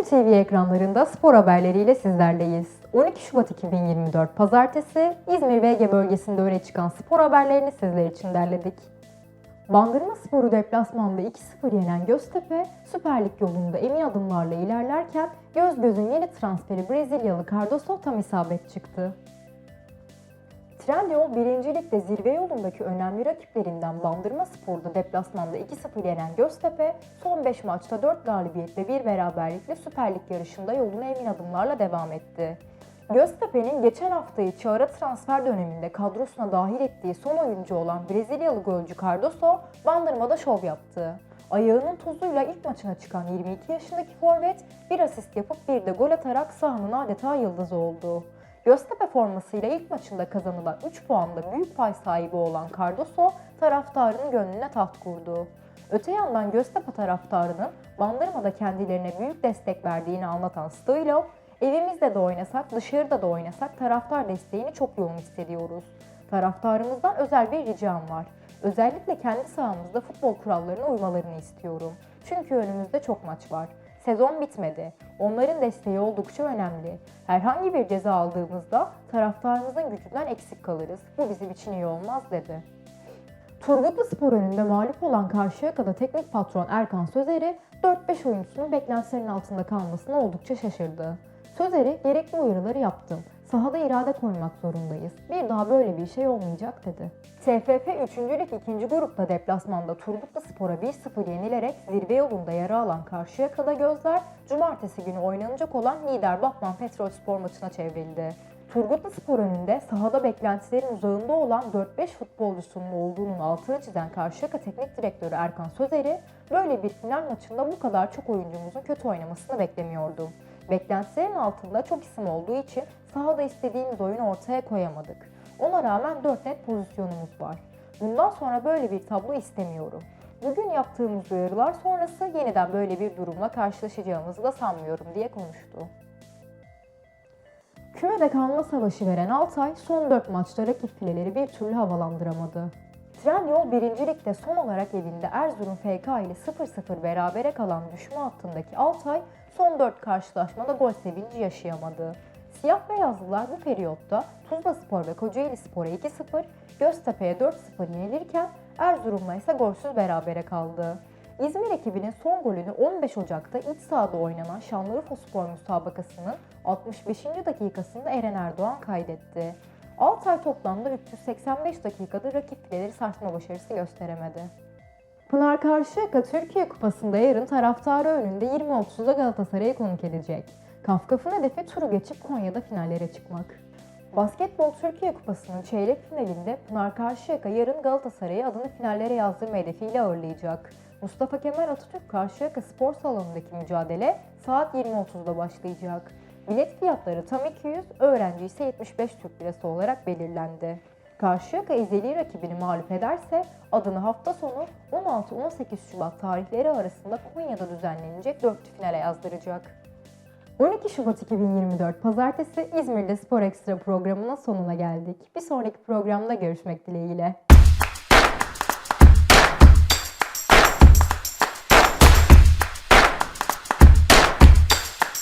TV ekranlarında spor haberleriyle sizlerleyiz. 12 Şubat 2024 Pazartesi İzmir ve Ege bölgesinde öne çıkan spor haberlerini sizler için derledik. Bandırma Sporu deplasmanda 2-0 yenen Göztepe, Süper Lig yolunda emin adımlarla ilerlerken göz gözün yeni transferi Brezilyalı Cardoso tam isabet çıktı. Trendyol 1. Lig'de zirve yolundaki önemli rakiplerinden Bandırma Spor'da deplasmanda 2-0 yenen Göztepe, son 5 maçta 4 galibiyet ve 1 beraberlikle Süper Lig yarışında yoluna emin adımlarla devam etti. Göztepe'nin geçen hafta içi ara transfer döneminde kadrosuna dahil ettiği son oyuncu olan Brezilyalı golcü Cardoso, Bandırma'da şov yaptı. Ayağının tozuyla ilk maçına çıkan 22 yaşındaki forvet bir asist yapıp bir de gol atarak sahanın adeta yıldızı oldu. Göztepe formasıyla ilk maçında kazanılan 3 puanla büyük pay sahibi olan Cardoso taraftarın gönlüne taht kurdu. Öte yandan Göztepe taraftarının Bandırma'da kendilerine büyük destek verdiğini anlatan Stoilov, evimizde de oynasak dışarıda da oynasak taraftar desteğini çok yoğun hissediyoruz. Taraftarımızdan özel bir ricam var. Özellikle kendi sahamızda futbol kurallarına uymalarını istiyorum. Çünkü önümüzde çok maç var. Sezon bitmedi. Onların desteği oldukça önemli. Herhangi bir ceza aldığımızda taraftarımızın gücünden eksik kalırız. Bu bizim için iyi olmaz dedi. Turgutlu Spor önünde mağlup olan Karşıyaka'da teknik patron Erkan Sözeri, 4-5 oyuncusunun beklentilerinin altında kalmasına oldukça şaşırdı. Sözeri gerekli uyarıları yaptım. Sahada irade koymak zorundayız. Bir daha böyle bir şey olmayacak dedi. TFF 3. Lig 2. grupta deplasmanda Turgutlu Spor'a 1-0 yenilerek zirve yolunda yara alan Karşıyaka'da gözler cumartesi günü oynanacak olan lider Batman Petrol Spor maçına çevrildi. Turgutlu Spor önünde sahada beklentilerin uzağında olan 4-5 futbolcusunun olduğunun altını çizen Karşıyaka Teknik Direktörü Erkan Sözeri, böyle bir final maçında bu kadar çok oyuncumuzun kötü oynamasını beklemiyordum. Beklentilerin altında çok isim olduğu için sahada istediğimiz oyunu ortaya koyamadık. Ona rağmen 4 net pozisyonumuz var. Bundan sonra böyle bir tablo istemiyorum. Bugün yaptığımız uyarılar sonrası yeniden böyle bir durumla karşılaşacağımızı da sanmıyorum diye konuştu. Kümede kalma savaşı veren Altay son 4 maçta rakip fileleri bir türlü havalandıramadı. Trendyol 1. Lig'de son olarak evinde Erzurum FK ile 0-0 berabere kalan düşme hattındaki Altay son 4 karşılaşmada gol sevinci yaşayamadı. Siyah beyazlılar bu periyotta Tuzla Spor ve Kocaeli Spor'a 2-0, Göztepe'ye 4-0 yenilirken Erzurum'la ise golsüz berabere kaldı. İzmir ekibinin son golünü 15 Ocak'ta iç sahada oynanan Şanlıurfa Spor müsabakasının 65. dakikasında Eren Erdoğan kaydetti. Altay toplamda 385 dakikada rakip fileleri sarsma başarısı gösteremedi. Pınar Karşıyaka Türkiye Kupası'nda yarın taraftarı önünde 20.30'da Galatasaray'ı konuk edecek. Kafkaf'ın hedefi turu geçip Konya'da finallere çıkmak. Basketbol Türkiye Kupası'nın çeyrek finalinde Pınar Karşıyaka yarın Galatasaray'ı adını finallere yazdırma hedefiyle ağırlayacak. Mustafa Kemal Atatürk Karşıyaka Spor Salonu'ndaki mücadele saat 20.30'da başlayacak. Bilet fiyatları tam 200, öğrenci ise 75 Türk Lirası olarak belirlendi. Karşıyaka ezeli rakibini mağlup ederse adını hafta sonu 16-18 Şubat tarihleri arasında Konya'da düzenlenecek dörtlü finale yazdıracak. 12 Şubat 2024 Pazartesi İzmir'de Spor Ekstra programının sonuna geldik. Bir sonraki programda görüşmek dileğiyle.